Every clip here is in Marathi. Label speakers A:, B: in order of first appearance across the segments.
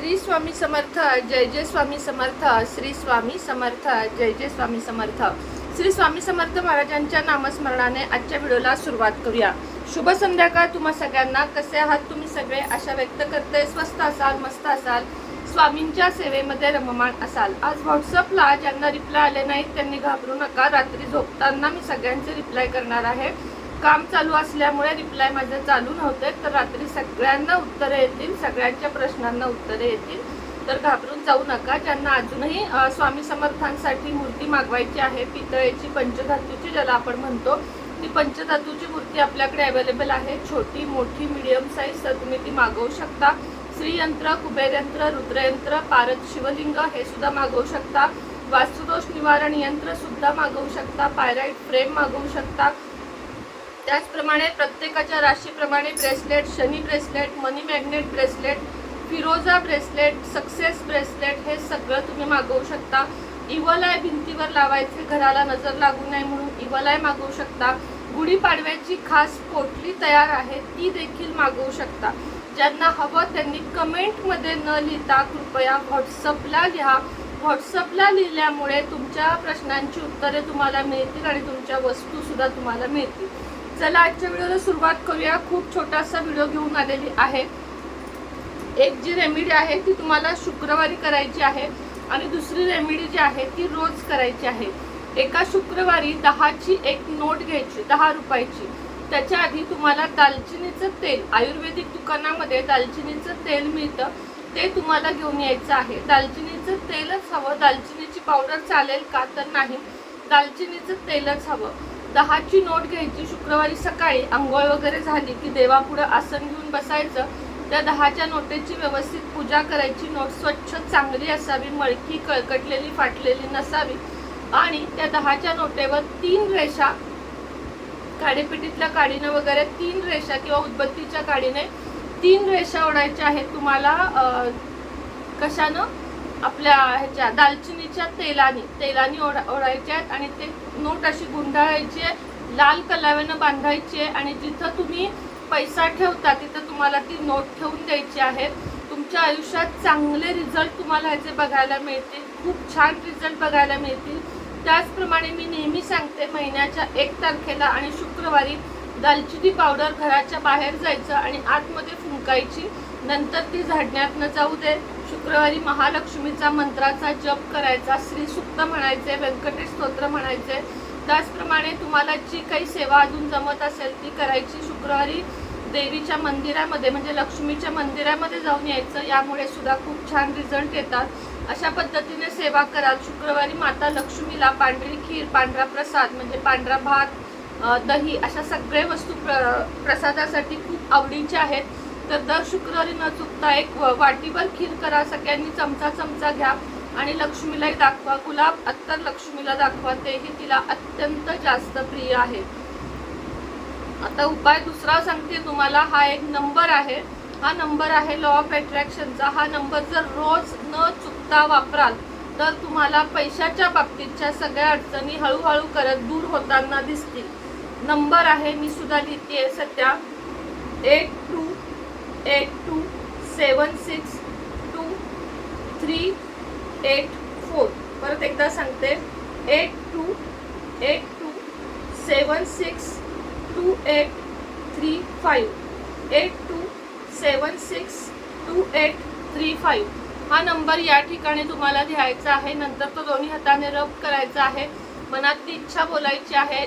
A: श्री स्वामी समर्थ जय जय स्वामी समर्थ श्री स्वामी समर्थ जय जय स्वामी समर्थ. श्री स्वामी समर्थ महाराजांच्या नामस्मरणाने आजच्या व्हिडिओला सुरुवात करूया. शुभ संध्याकाळ तुम्हा सगळ्यांना. कसे आहात तुम्ही सगळे? आशा व्यक्त करते. स्वस्त असाल मस्त असाल. स्वामींच्या सेवेमध्ये रममाण असाल. आज व्हॉट्सअपला ज्यांना रिप्लाय आले नाहीत त्यांनी घाबरू नका. रात्री झोपताना मी सगळ्यांचे रिप्लाय करणार आहे. काम चालू असल्यामुळे रिप्लाय माझे चालू नव्हते. तर रात्री सगळ्यांना उत्तरे येतील सगळ्यांच्या प्रश्नांना उत्तरे येतील. तर घाबरून जाऊ नका. ज्यांना अजूनही स्वामी समर्थांसाठी मूर्ती मागवायची आहे पितळेची पंचधातूची ज्याला आपण म्हणतो ती पंचधातूची मूर्ती आपल्याकडे अवेलेबल आहे. छोटी मोठी मिडियम साईज तर तुम्ही ती मागवू शकता. श्रीयंत्र कुबेरयंत्र रुद्रयंत्र पारद शिवलिंग हे सुद्धा मागवू शकता. वास्तुदोष निवारण यंत्र सुद्धा मागवू शकता. पायराईट फ्रेम मागवू शकता. त्याचप्रमाणे प्रत्येकाच्या राशीप्रमाणे bracelet Shani bracelet money magnet bracelet फिरोजा ब्रेसलेट सक्सेस ब्रेसलेट हे सगळं तुम्ही मागवू शकता. इवलाय भिंतीवर लावायचे घराला नजर लागू नये म्हणून इवलाय मागवू शकता. गुढीपाडव्याची खास पोटली तयार आहे ती देखील मागवू शकता. ज्यांना हवं त्यांनी कमेंटमध्ये न लिहिता कृपया व्हॉट्सअपला लिहा. व्हॉट्सअपला लिहिल्यामुळे तुमच्या प्रश्नांची उत्तरे तुम्हाला मिळतील आणि तुमच्या वस्तूसुद्धा तुम्हाला मिळतील. चला आजच्या व्हिडिओला सुरुवात करूया. खूप छोटासा व्हिडिओ घेऊन आलेली आहे. एक जी रेमेडी आहे ती तुम्हाला शुक्रवारी करायची आहे आणि दुसरी रेमेडी जी आहे ती रोज करायची आहे. एका शुक्रवारी दहाची एक नोट घ्यायची दहा रुपयाची. त्याच्या आधी तुम्हाला दालचिनीचं तेल आयुर्वेदिक दुकानामध्ये दालचिनीचं तेल मिळतं ते तुम्हाला घेऊन यायचं आहे. दालचिनीचं तेलच हवं. दालचिनीची पावडर चालेल का? तर नाही. दालचिनीचं तेलच हवं. दहाची नोट घ्यायची. शुक्रवारी सकाळी आंघोळ वगैरे झाली की देवापुढं आसन घेऊन बसायचं. त्या दहाच्या नोटेची व्यवस्थित पूजा करायची. नोट स्वच्छ चांगली असावी मळकी कळकटलेली फाटलेली नसावी. आणि त्या दहाच्या नोटेवर तीन रेषा काडीपिटीतल्या काडीनं वगैरे तीन रेषा किंवा उदबत्तीच्या काडीने तीन रेषा ओढायच्या आहेत. तुम्हाला कशानं? आपल्या ह्याच्या दालचिनीच्या तेलाने तेलाने ओढा ओढायच्या आहेत आणि ते नोट अशी गुंडाळायची आहे लाल कलाव्यानं बांधायची आहे आणि जिथं तुम्ही पैसा ठेवता तिथं तुम्हाला ती नोट ठेवून द्यायची आहे. तुमच्या आयुष्यात चांगले रिझल्ट तुम्हाला ह्याचे बघायला मिळतील खूप छान रिझल्ट बघायला मिळतील. त्याचप्रमाणे मी नेहमी सांगते महिन्याच्या एक तारखेला आणि शुक्रवारी दालचिनी पावडर घराच्या बाहेर जायचं आणि आतमध्ये फुंकायची. नंतर ती झाडण्यातनं जाऊ दे शुक्रवारी महालक्ष्मीचा मंत्राचा जप करायचा. श्रीसुक्त म्हणायचे व्यंकटेश स्तोत्र म्हणायचे. त्याचप्रमाणे तुम्हाला जी काही सेवा अजून जमत असेल ती करायची. शुक्रवारी देवीच्या मंदिरामध्ये म्हणजे लक्ष्मीच्या मंदिरामध्ये जाऊन यायचं. यामुळे सुद्धा खूप छान रिझल्ट येतात. अशा पद्धतीने सेवा कराल. शुक्रवारी माता लक्ष्मीला पांढरी खीर पांढरा प्रसाद म्हणजे पांढरा भात दही अशा सगळे वस्तू प्र प्रसादासाठी खूप आवडीच्या आहेत. तर दर शुक्रवारी न चुकता एक वाटीभर खीर करा सगळ्यांनी चमचा चमचा घ्या आणि लक्ष्मीलाही दाखवा. गुलाब अत्तर लक्ष्मीला दाखवा तेही तिला अत्यंत जास्त प्रिय आहे. आता उपाय दुसरा सांगते तुम्हाला हा एक नंबर आहे. हा नंबर आहे लॉ ऑफ अट्रॅक्शनचा हा नंबर जर रोज न चुकता वापराल तर तुम्हाला पैशाच्या बाबतीतच्या सगळ्या अडचणी हळूहळू करत दूर होताना दिसतील. नंबर आहे मी सुद्धा लिहिते सध्या. Eight two eight two seven six two three eight four. परत एकदा सांगते. Eight two eight two seven six two eight three five. Eight two seven six two eight three five. हा नंबर या ठिकाणी तुम्हाला लिहायचा आहे. नंतर तो दोन्ही हाताने रब करायचा आहे. मनातली इच्छा बोलायची आहे.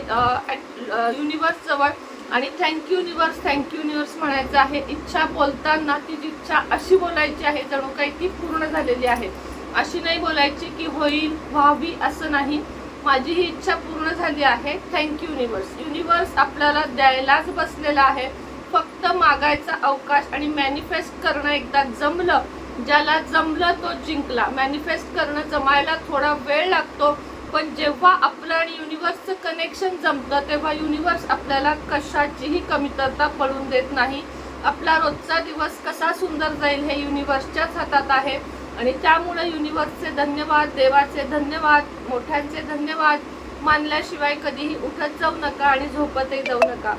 A: युनिवर्सजवळ आणि थँक्यू युनिवर्स थँक्यू युनिवर्स म्हणायचं आहे. इच्छा बोलताना ती जी इच्छा अशी बोलायची आहे जणू काही ती पूर्ण झालेली आहे. अशी नाही बोलायची की होईल व्हावी असं नाही. माझी ही इच्छा पूर्ण झाली आहे. थँक्यू युनिवर्स युनिवर्स आपल्याला द्यायलाच बसलेला आहे. फक्त मागायचा अवकाश आणि मॅनिफेस्ट करणं एकदा जमलं ज्याला जमलं तो जिंकला. मॅनिफेस्ट करणं जमायला थोडा वेळ लागतो. पण जेव्हा आपलं आणि युनिवर्सचं कनेक्शन जमतं तेव्हा युनिवर्स आपल्याला कशाचीही कमतरता पडून देत नाही. आपला रोजचा दिवस कसा सुंदर जाईल हे युनिवर्सच्याच हातात आहे. आणि त्यामुळे युनिवर्सचे धन्यवाद देवाचे धन्यवाद मोठ्यांचे धन्यवाद. मानल्याशिवाय कधीही उठत जाऊ नका आणि झोपतही जाऊ नका.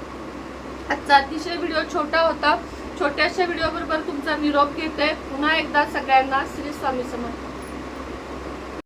A: आजचा अतिशय व्हिडिओ छोटा होता. छोट्याशा व्हिडिओबरोबर तुमचा निरोप घेते. पुन्हा एकदा सगळ्यांना श्री स्वामी समर्थ.